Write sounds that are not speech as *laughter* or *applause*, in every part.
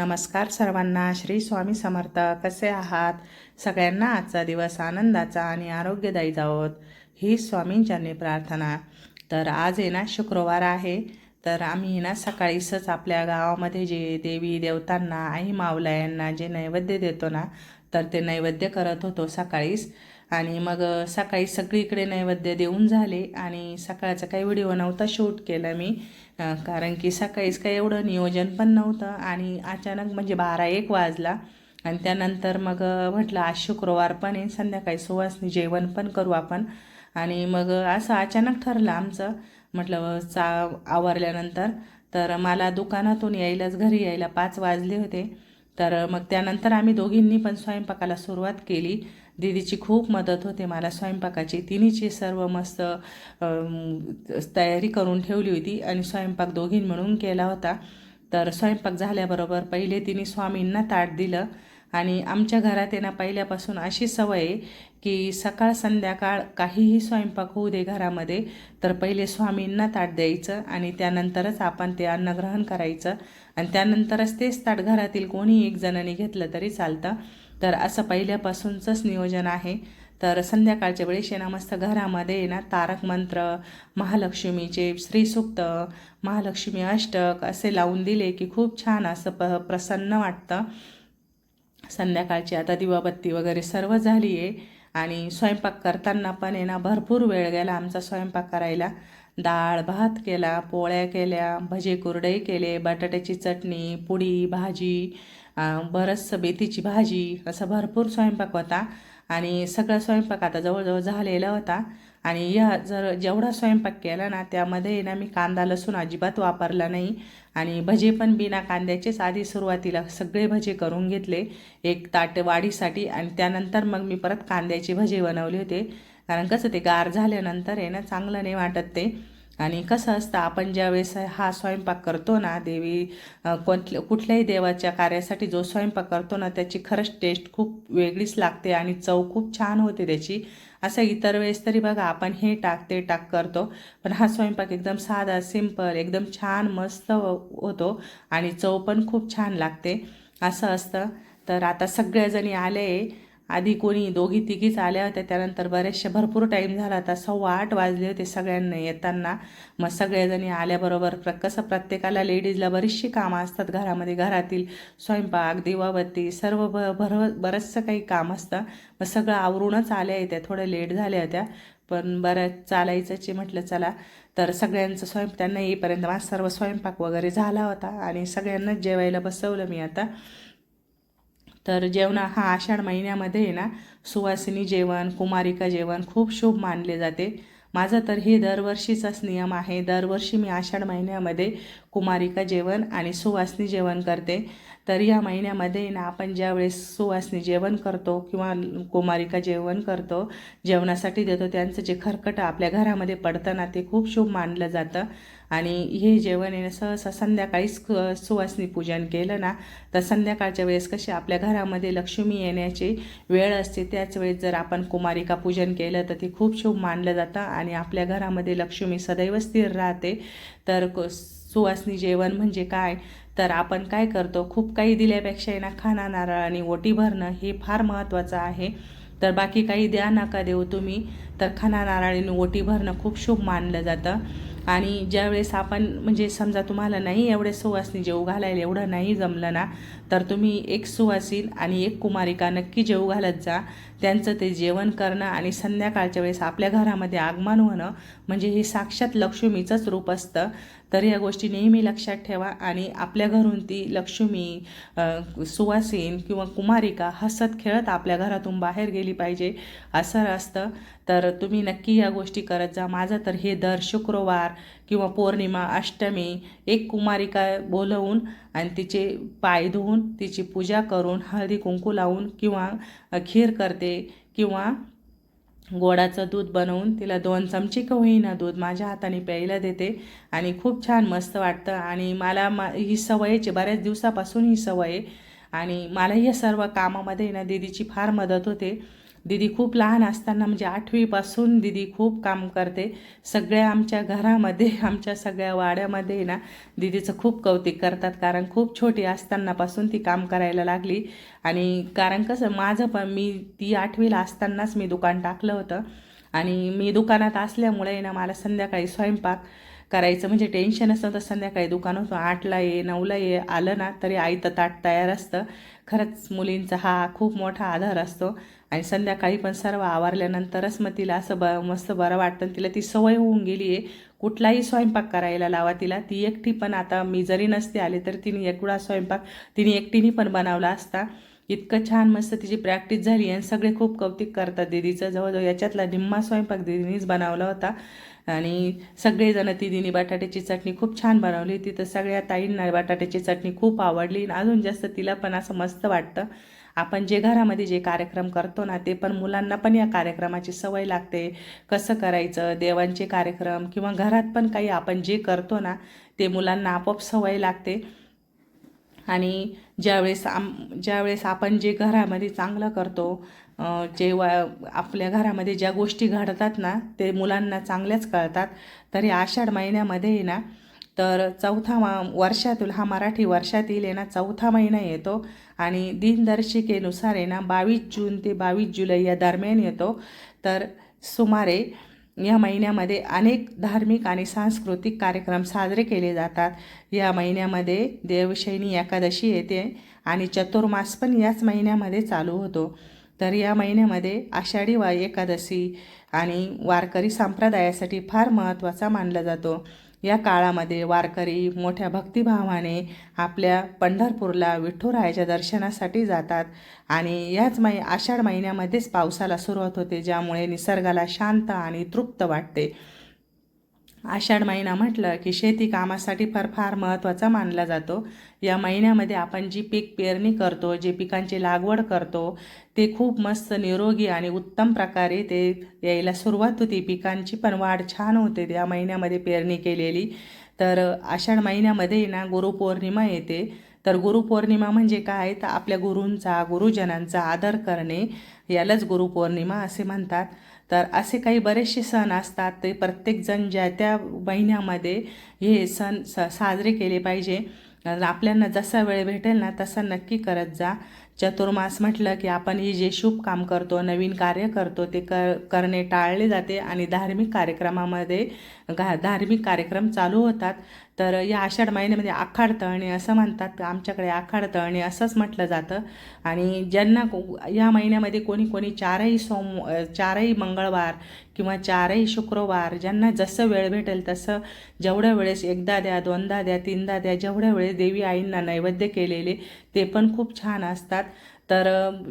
नमस्कार सर्वांना. श्री स्वामी समर्थ. कसे आहात? सगळ्यांना आजचा दिवस आनंदाचा आणि आरोग्यदायी जावोत ही स्वामींच्यांनी प्रार्थना. तर आज आहे ना शुक्रवार आहे. तर आम्ही ना सकाळीसच आपल्या गावामध्ये जे देवी देवतांना आई मावला यांना जे नैवेद्य देतो ना तर ते नैवेद्य करत होतो सकाळीच. आणि मग सकाळी सगळीकडे नैवेद्य देऊन झाले आणि सकाळचा काही व्हिडिओ नव्हता शूट केला मी कारण की सकाळीच काही एवढं नियोजन पण नव्हतं आणि अचानक म्हणजे बारा एक वाजला आणि त्यानंतर मग म्हटलं आज शुक्रवार पण आहे संध्याकाळी सुवासनी जेवण पण करू आपण. आणि मग असं अचानक ठरलं आमचं म्हटलं चा आवरल्यानंतर. तर मला दुकानातून यायलाच घरी यायला पाच वाजले होते. तर मग त्यानंतर आम्ही दोघींनी पण स्वयंपाकाला सुरुवात केली. दीदीची खूप मदत होते. मला स्वयंपाकाची. तिन्हीची सर्व मस्त तयारी करून ठेवली होती आणि स्वयंपाक दोघीं म्हणून केला होता. तर स्वयंपाक झाल्याबरोबर पहिले तिने स्वामींना ताट दिलं आणि आमच्या घरात आहे ना पहिल्यापासून अशी सवय आहे की सकाळ संध्याकाळ काहीही स्वयंपाक होऊ दे घरामध्ये तर पहिले स्वामींना ताट द्यायचं आणि त्यानंतरच आपण ते अन्नग्रहण करायचं. आणि त्यानंतरच तेच ताट घरातील कोणी एक जणांनी घेतलं तरी चालतं. तर असं पहिल्यापासूनचंच नियोजन आहे. तर संध्याकाळच्या वेळेस शेणामस्त घरामध्ये आहे ना तारक मंत्र महालक्ष्मीचे श्रीसूक्त महालक्ष्मी अष्टक असे लावून दिले की खूप छान असं प प्रसन्न वाटतं. संध्याकाळची आता दिवाबत्ती वगैरे सर्व झाली आहे. आणि स्वयंपाक करताना पण आहे ना भरपूर वेळ गेला आमचा स्वयंपाक करायला. डाळ भात केला पोळ्या केल्या भजे कुरडई केले बटाट्याची चटणी पुडी भाजी बरंचसं मेथीची भाजी असं भरपूर स्वयंपाक होता. आणि सगळा स्वयंपाक आता जवळजवळ झालेला होता. आणि या जर जेवढा स्वयंपाक केला ना त्यामध्ये ना मी कांदा लसूण अजिबात वापरला नाही. आणि भजे पण बिना कांद्याचेच आधी सुरुवातीला सगळे भजे करून घेतले. एक ताट वाढीसाठी आणि त्यानंतर मग मी परत कांद्याचे भजे बनवले होते. कारण कसं ते गार झाल्यानंतर आहे ना चांगलं नाही वाटत ते. आणि कसं असतं आपण ज्यावेळेस हा स्वयंपाक करतो ना देवी कोणत्या कुठल्याही देवाच्या कार्यासाठी जो स्वयंपाक करतो ना त्याची खरंच टेस्ट खूप वेगळीच लागते आणि चव खूप छान होते त्याची. असं इतर वेळेस तरी बघा आपण हे टाक ते टाक करतो. पण हा स्वयंपाक एकदम साधा सिंपल एकदम छान मस्त हो, होतो आणि चव पण खूप छान लागते. असं असतं. तर आता सगळ्याजणी आले आधी कोणी दोघी तिघीच आल्या होत्या त्यानंतर बरेचसे भरपूर टाईम झाला. होता सव्वा आठ वाजले होते सगळ्यांना येताना. मग सगळेजणी आल्याबरोबर प्र कसं प्रत्येकाला लेडीजला बरीचशी कामं असतात घरामध्ये घरातील स्वयंपाक दिवाबत्ती सर्व ब भर बरंचसं काही काम असतं. मग सगळं आवरूनच आल्या येत्या थोड्या लेट झाल्या होत्या. पण बरं चालायचंच म्हटलं चला. तर सगळ्यांचं स्वयं त्यांना येईपर्यंत माझा सर्व स्वयंपाक वगैरे झाला होता आणि सगळ्यांनाच जेवायला बसवलं मी आता. तर जेवणा हा आषाढ महिन्यामध्ये आहे ना सुवासिनी जेवण कुमारिका जेवण खूप शुभ मानले जाते. माझा तर हे दरवर्षीचाच नियम आहे. दरवर्षी मी आषाढ महिन्यामध्ये कुमारिका जेवण आणि सुवासनी जेवण करते. तर या महिन्यामध्ये ना आपण ज्यावेळेस सुवासनी जेवण करतो किंवा कुमारिका जेवण करतो जेवणासाठी देतो त्यांचं जे खरकटं आपल्या घरामध्ये पडतं ना ते खूप शुभ मानलं जातं. आणि हे जेवण आहे ना सहसा संध्याकाळीच क- पूजन केलं ना तर संध्याकाळच्या वेळेस कशी आपल्या घरामध्ये लक्ष्मी येण्याची वेळ असते त्याच वेळेस जर आपण कुमारिका पूजन केलं तर ते खूप शुभ मानलं जातं आणि आपल्या घरामध्ये लक्ष्मी सदैव स्थिर राहते. तर क- जेवण म्हणजे काय? तर आपण काय करतो? खूप काही दिल्यापेक्षा आहे ना खाना नारळ आणि ओटी भरणं हे फार महत्त्वाचं आहे. तर बाकी काही द्या नका देऊ तुम्ही. तर खाना नारळीने ओटी भरणं खूप शुभ मानलं जातं. आणि ज्यावेळेस आपण म्हणजे समजा तुम्हाला नाही एवढे सुवासनी जेवू घालायला एवढं नाही जमलं ना तर तुम्ही एक सुवासीन आणि एक कुमारिका नक्की जेवू घालत जा. त्यांचं ते जेवण करणं आणि संध्याकाळच्या वेळेस आपल्या घरामध्ये आगमन होणं म्हणजे हे साक्षात लक्ष्मीचंच रूप असतं. तर या गोष्टी नेहमी लक्षात ठेवा आणि आपल्या घरून ती लक्ष्मी सुवासीन किंवा कुमारिका हसत खेळत आपल्या घरातून बाहेर गेली पाहिजे असं असतं. तर तुम्ही नक्की या गोष्टी करत जा. माझं तर हे दर शुक्रवार किंवा पौर्णिमा अष्टमी एक कुमारिका बोलवून आणि तिचे पाय धुवून तिची पूजा करून हळदी कुंकू लावून किंवा खीर करते किंवा गोडाचं दूध बनवून तिला दोन चमचे का होईना दूध माझ्या हाताने प्यायला देते आणि खूप छान मस्त वाटतं. आणि मला मा ही सवयची बऱ्याच दिवसापासून ही सवय आहे. आणि मला या सर्व कामामध्ये ना दीदीची फार मदत होते. दिदी खूप लहान असताना म्हणजे आठवीपासून दिदी खूप काम करते. सगळ्या आमच्या घरामध्ये *laughs* आमच्या सगळ्या वाड्यामध्ये ना दिदीचं खूप कौतिक करतात. कारण खूप छोटी असतानापासून ती काम करायला लागली. आणि कारण कसं माझं पण मी ती आठवीला असतानाच मी दुकान टाकलं होतं. आणि मी दुकानात असल्यामुळे ना मला संध्याकाळी स्वयंपाक करायचं म्हणजे टेन्शनच नव्हतं संध्याकाळी दुकान होतं. आठला ये नऊला ये आलं ना तरी आईतं ताट तयार असतं. खरंच मुलींचा हा खूप मोठा आधार असतो. आणि संध्याकाळी पण सर्व आवरल्यानंतरच मग तिला असं ब मस्त बरं वाटतं तिला ती सवय होऊन गेली आहे. कुठलाही स्वयंपाक करायला लावा तिला. ती एकटी पण आता मी जरी नसते आले तर तिने एवढा स्वयंपाक तिने एकटीने पण बनवला असता. इतकं छान मस्त तिची प्रॅक्टिस झाली आणि सगळे खूप कौतिक करतात दीदीचं. जवळजवळ याच्यातला निम्मा स्वयंपाक दिदीनीच बनवला होता. आणि सगळेजण दिदीने बटाट्याची चटणी खूप छान बनवली होती. तर सगळ्या ताईंना बटाट्याची चटणी खूप आवडली आणि अजून जास्त तिला पण असं मस्त वाटतं. आपण जे घरामध्ये जे कार्यक्रम करतो ना ते पण मुलांना पण या कार्यक्रमाची सवय लागते. कसं करायचं देवांचे कार्यक्रम किंवा घरात पण काही आपण जे करतो ना ते मुलांना आपोआप सवय लागते. आणि ज्यावेळेस आम ज्यावेळेस आपण जे घरामध्ये चांगलं करतो जेव्हा जे आपल्या घरामध्ये ज्या गोष्टी घडतात ना ते मुलांना चांगल्याच कळतात. तरी आषाढ महिन्यामध्ये ना तर चौथा मा वर्षातील हा मराठी वर्षातील आहे ना चौथा महिना येतो. आणि दिनदर्शिकेनुसार आहे ना बावीस जून ते बावीस जुलै या दरम्यान येतो. तर सुमारे या महिन्यामध्ये अनेक धार्मिक आणि सांस्कृतिक कार्यक्रम साजरे केले जातात. या महिन्यामध्ये देवशैनी एकादशी येते आणि चतुर्मास पण याच महिन्यामध्ये चालू होतो. तर या महिन्यामध्ये आषाढी वा एकादशी आणि वारकरी संप्रदायासाठी फार महत्त्वाचा मानला जातो. या काळामध्ये वारकरी मोठ्या भक्तिभावाने आपल्या पंढरपूरला विठ्ठुरायाच्या दर्शनासाठी जातात आणि याच मै आषाढ महिन्यामध्येच पावसाला सुरुवात होते ज्यामुळे निसर्गाला शांत आणि तृप्त वाटते. आषाढ महिना म्हटलं की शेती कामासाठी फार फार महत्त्वाचा मानला जातो. या महिन्यामध्ये आपण जी पीक पेरणी करतो जे पिकांची लागवड करतो ते खूप मस्त निरोगी आणि उत्तम प्रकारे ते यायला सुरुवात होती. पिकांची पण वाढ छान होते या महिन्यामध्ये पेरणी केलेली. तर आषाढ महिन्यामध्ये ना गुरुपौर्णिमा येते. तर गुरुपौर्णिमा म्हणजे काय? तर आपल्या गुरूंचा गुरुजनांचा आदर करणे यालाच गुरुपौर्णिमा असे म्हणतात. तर असे काही बरेचसे सण असतात ते प्रत्येकजण ज्या त्या महिन्यामध्ये हे सण स साजरे केले पाहिजे. आपल्याला जसा वेळ भेटेल ना तसा नक्की करत जा. चतुर्मास म्हटलं की आपण ही जे शुभ काम करतो नवीन कार्य करतो ते कर करणे टाळले जाते आणि धार्मिक कार्यक्रमामध्ये घा धार्मिक कार्यक्रम चालू होतात. तर या आषाढ महिन्यामध्ये आखाड तळणे असं म्हणतात आमच्याकडे आखाड तळणे असंच म्हटलं जातं. आणि ज्यांना को- या महिन्यामध्ये कोणी कोणी चारही सोम चारही मंगळवार किंवा चारही शुक्रवार ज्यांना जसं वेळ भेटेल तसं जेवढ्या वेळेस एकदा द्या दोनदा द्या तीनदा द्या जेवढ्या वेळेस देवी आईंना नैवेद्य केलेले ते पण खूप छान असतात. तर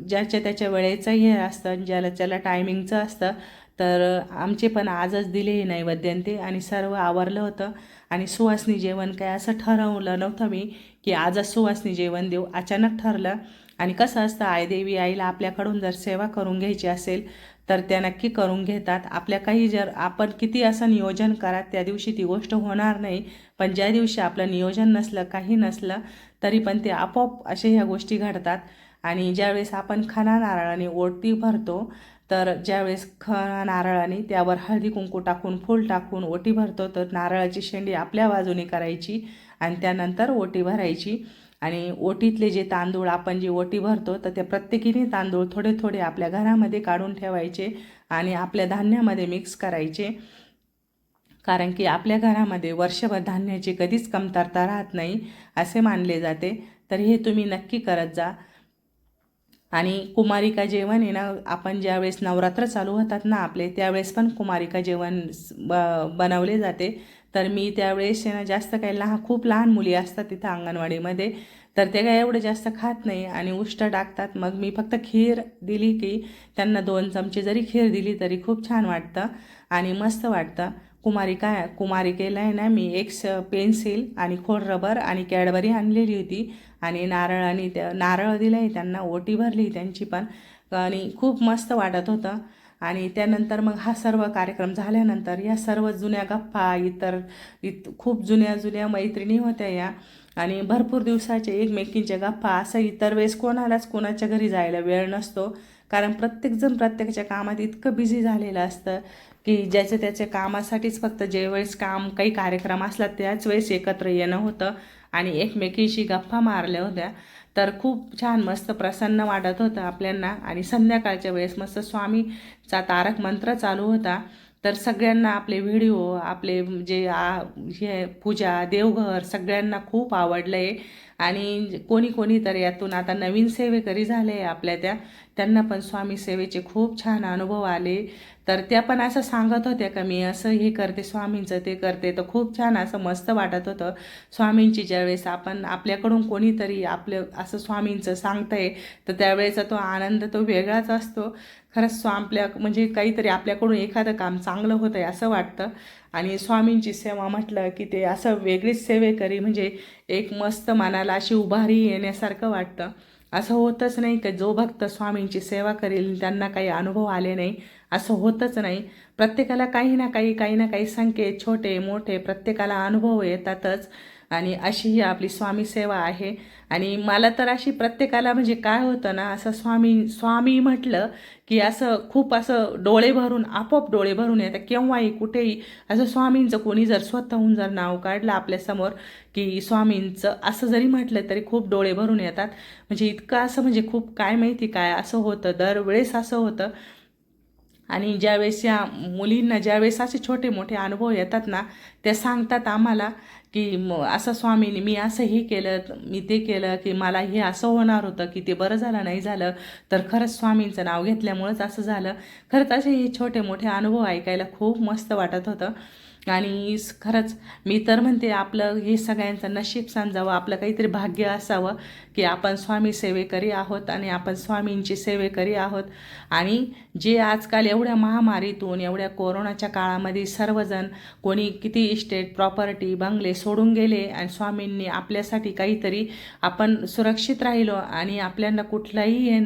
ज्याच्या त्याच्या वेळेचं हे असतं ज्याला त्याला टायमिंगचं असतं तर आमचे पण आजच दिले हे नैवेद्य ते आणि सर्व आवरलं होतं. आणि सुवासनी जेवण काय असं ठरवलं नव्हतं मी की आजच सुवासनी जेवण देऊ. अचानक ठरलं आणि कसं असतं आई देवी आईला आपल्याकडून जर सेवा करून घ्यायची असेल तर त्या नक्की करून घेतात. आपल्या काही जर आपण किती असं नियोजन करा त्या दिवशी ती गोष्ट होणार नाही. पण ज्या दिवशी आपलं नियोजन नसलं काही नसलं तरी पण ते आपोआप असे ह्या गोष्टी घडतात. आणि ज्यावेळेस आपण खणा नारळाने ओटी भरतो तर ज्यावेळेस खणा नारळाने त्यावर हळदी कुंकू टाकून फूल टाकून ओटी भरतो तर नारळाची शेंडी आपल्या बाजूने करायची आणि त्यानंतर ओटी भरायची. आणि ओटीतले जे तांदूळ आपण जे ओटी भरतो तर त्या प्रत्येकीने तांदूळ थोडे थोडे आपल्या घरामध्ये काढून ठेवायचे आणि आपल्या धान्यामध्ये मिक्स करायचे. कारण की आपल्या घरामध्ये वर्षभर धान्याची कधीच कमतरता राहत नाही असे मानले जाते. तर हे तुम्ही नक्की करत जा. आणि कुमारिका जेवण आहे ना आपण ज्यावेळेस नवरात्र चालू होतात ना आपले त्यावेळेस पण कुमारिका जेवण ब बनवले जाते. तर मी त्यावेळेस ना जास्त काही लहान खूप लहान मुली असतात तिथं अंगणवाडीमध्ये. तर ते काय एवढं जास्त खात नाही आणि उष्ट टाकतात. मग मी फक्त खीर दिली की त्यांना दोन चमचे जरी खीर दिली तरी खूप छान वाटतं आणि मस्त वाटतं. कुमारिका कुमारिकेला आहे ना मी एक पेन्सिल आणि खोड रबर आणि कॅडबरी आणलेली होती आणि नारळ आणि त्या नारळ दिलं त्यांना ओटी भरली त्यांची पण. आणि खूप मस्त वाटत होतं. आणि त्यानंतर मग हा सर्व कार्यक्रम झाल्यानंतर या सर्व जुन्या गप्पा इतर इत खूप जुन्या जुन्या मैत्रिणी होत्या या. आणि भरपूर दिवसाचे एकमेकींच्या गप्पा असं इतर वेळेस कोणालाच कोणाच्या घरी जायला वेळ नसतो. कारण प्रत्येकजण प्रत्येकाच्या कामात इतकं बिझी झालेलं असतं की ज्याच्या त्याच्या कामासाठीच फक्त ज्यावेळेस काम काही कार्यक्रम असला त्याच वेळेस एकत्र येणं होतं. आणि एकमेकीशी गप्पा मारल्या होत्या. तर खूप छान मस्त प्रसन्न वाटत होतं आपल्यांना. आणि संध्याकाळच्या वेळेस मस्त स्वामीचा तारक मंत्र चालू होता. तर सगळ्यांना आपले व्हिडिओ आपले जे आ हे पूजा देवघर सगळ्यांना खूप आवडलं आहे आणि कोणी कोणी तर यातून आता नवीन सेवेकरी झाले आपल्या त्या. त्यांना पण स्वामी सेवेचे खूप छान अनुभव आले. तर त्या पण असं सांगत होत्या का मी असं हे करते स्वामींचं ते करते. तर खूप छान असं मस्त वाटत होतं. स्वामींची ज्यावेळेस आपण आपल्याकडून कोणीतरी आपलं असं स्वामींचं सांगतंय तर त्यावेळेचा तो आनंद तो वेगळाच असतो. खरंच स्वा आपल्या म्हणजे काहीतरी आपल्याकडून एखादं काम चांगलं होतं आहे असं वाटतं. आणि स्वामींची सेवा म्हटलं की ते असं वेगळीच सेवेकरी म्हणजे एक मस्त मनाला अशी उभारी येण्यासारखं वाटतं. असं होतच नाही की जो भक्त स्वामींची सेवा करेल त्यांना काही अनुभव आले नाही. असं होतच नाही. प्रत्येकाला काही ना काही काही ना काही संकेत छोटे मोठे प्रत्येकाला अनुभव येतातच. आणि अशी ही आपली स्वामी सेवा आहे. आणि मला तर अशी प्रत्येकाला म्हणजे काय होतं ना असं स्वामी स्वामी म्हटलं की असं खूप असं डोळे भरून आपोआप डोळे भरून येतं. केव्हाही कुठेही असं स्वामींचं कोणी जर स्वतःहून जर नाव काढलं आपल्यासमोर की स्वामींचं असं जरी म्हटलं तरी खूप डोळे भरून येतात. म्हणजे इतकं असं म्हणजे खूप काय माहिती काय असं होतं. दरवेळेस असं होतं. आणि ज्यावेळेस या मुलींना ज्यावेळेस असे छोटे मोठे अनुभव येतात ना त्या सांगतात आम्हाला. की म असं स्वामीने मी असं हे केलं मी ते केलं की मला हे असं होणार होतं की ते बरं झालं नाही झालं तर खरंच स्वामींचं नाव घेतल्यामुळंच असं झालं. खरंच असे हे छोटे मोठे अनुभव ऐकायला खूप मस्त वाटत होतं. आणि खरंच मी तर म्हणते आपलं हे सगळ्यांचं नशीब समजावं आपलं काहीतरी भाग्य असावं की आपण स्वामी सेवेकरी आहोत आणि आपण स्वामींची सेवेकरी आहोत. आणि जे आजकाल एवढ्या महामारीतून एवढ्या कोरोनाच्या काळामध्ये सर्वजण कोणी किती इस्टेट प्रॉपर्टी बंगले सोडून गेले आणि स्वामींनी आपल्यासाठी काहीतरी आपण सुरक्षित राहिलो आणि आपल्याला कुठलाही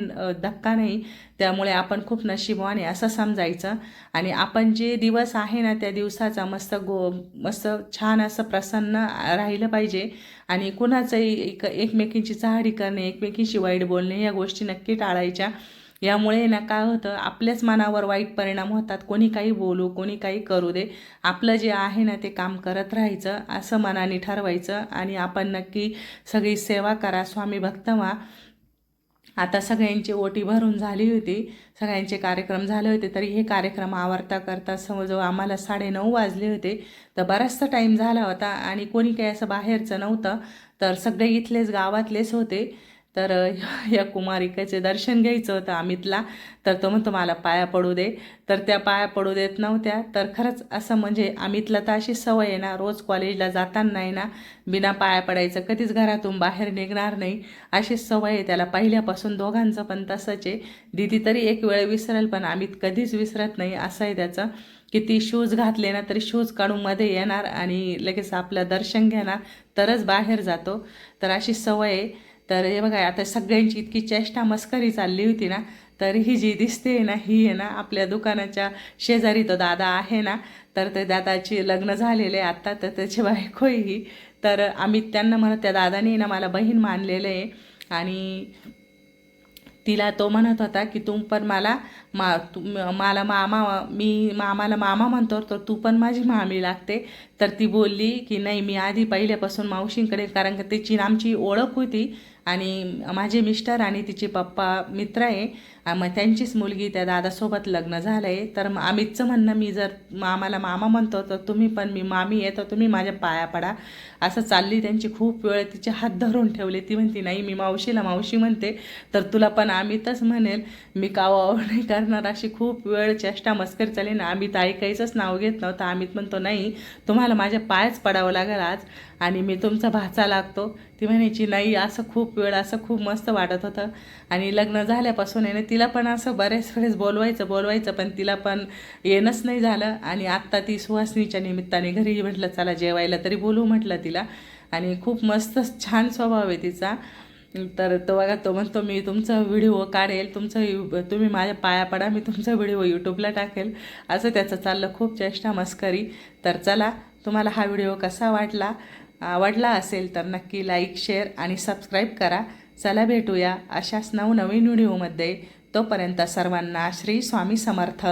धक्का नाही त्यामुळे आपण खूप नशीबवान आहे असं समजायचं. आणि आपण जे दिवस आहे ना त्या दिवसाचा मस्त असं गो असं छान असं प्रसन्न राहिलं पाहिजे. आणि कुणाचंही एक एकमेकींची चाहडी करणे एकमेकींशी वाईट बोलणे या गोष्टी नक्की टाळायच्या. यामुळे ना काय होतं आपल्याच मनावर वाईट परिणाम होतात. कोणी काही बोलू कोणी काही करू दे. आपलं जे आहे ना ते काम करत राहायचं असं मनाने ठरवायचं. आणि आपण नक्की सगळी सेवा करा स्वामी भक्त व्हा. आता सगळ्यांची ओटी भरून झाली होती. सगळ्यांचे कार्यक्रम झाले होते तरी हे कार्यक्रम आवडता करता समजव आम्हाला साडेनऊ वाजले होते. तर बराचसा टाईम झाला होता आणि कोणी काही असं बाहेरचं नव्हतं. तर सगळे इथलेच गावातलेच होते. तर या कुमारिकेचे दर्शन घ्यायचं होतं अमितला. तर तो म्हणतो मला पाया पडू दे. तर त्या पाया पडू देत नव्हत्या. तर खरंच असं म्हणजे अमितला तर अशी सवय आहे ना रोज कॉलेजला जाताना आहे ना बिना पाया पडायचं कधीच घरातून बाहेर निघणार नाही. अशी सवय आहे त्याला. पहिल्यापासून दोघांचं पण तसंच आहे. दिदी तरी एक वेळ विसरेल पण अमित कधीच विसरत नाही. असं आहे त्याचं. किती शूज घातले ना तरी शूज काढून मध्ये येणार आणि लगेच आपलं दर्शन घेणार तरच बाहेर जातो. तर अशी सवय आहे. तर हे बघा आता सगळ्यांची इतकी चेष्टा मस्करी चालली होती ना तर ही जी दिसते ना ही आहे ना आपल्या दुकानाच्या शेजारी तो दादा आहे ना तर ते दादाची लग्न झालेले आत्ता तर त्याची बायको ही. तर आम्ही त्यांना म्हणत त्या दादाने ना मला बहीण मानलेलं आहे. आणि तिला तो म्हणत होता की तू पण मला मा तू मला मामा मी मामाला मामा म्हणतो तर तू पण माझी मामी लागते. तर ती बोलली की नाही मी आधी पहिल्यापासून मावशींकडे कारण का तिची आमची ओळख होती आणि माझे मिस्टर आणि तिचे पप्पा मित्र आहे. मग त्यांचीच मुलगी त्या दादासोबत लग्न झालं आहे तर अमितचं म्हणणं मी जर मामाला मामा म्हणतो तर तुम्ही पण मी मामी आहे तर तुम्ही माझ्या पाया पडा. असं चालली त्यांची खूप वेळ तिचे हात धरून ठेवले. ती म्हणते नाही मी मावशीला मावशी म्हणते तर तुला पण अमितच म्हणेल. मी कावाव नाही करणार. अशी खूप वेळ चेष्टा मस्करी चालली. ना अमित ऐकायचंच नाव घेत नव्हतं. अमित म्हणतो नाही तुम्हाला माझ्या पायच पडावं लागेल आज. आणि मी तुमचा भाचा लागतो. ती म्हणायची नाही असं खूप वेळ असं खूप मस्त वाटत होतं. आणि लग्न झाल्यापासून आहे ना तिला पण असं बरेच वेळेस बोलवायचं बोलवायचं पण तिला पण येणंच नाही झालं. आणि आत्ता ती सुहासनीच्या निमित्ताने घरी म्हटलं चला जेवायला तरी बोलू म्हटलं तिला. आणि खूप मस्त छान स्वभाव आहे तिचा. तर तो बघा तो म्हणतो मी तुमचा व्हिडिओ काढेल तुमचं तुम्ही माझ्या पाया पडा मी तुमचा व्हिडिओ यूट्यूबला टाकेल. असं त्याचं चाललं खूप चेष्टा मस्करी. तर चला तुम्हाला हा व्हिडिओ कसा वाटला? आवडला असेल तर नक्की लाईक शेअर आणि सबस्क्राईब करा. चला भेटूया अशाच नवनवीन व्हिडिओमध्ये तोपर्यंत सर्वांना श्री स्वामी समर्थ.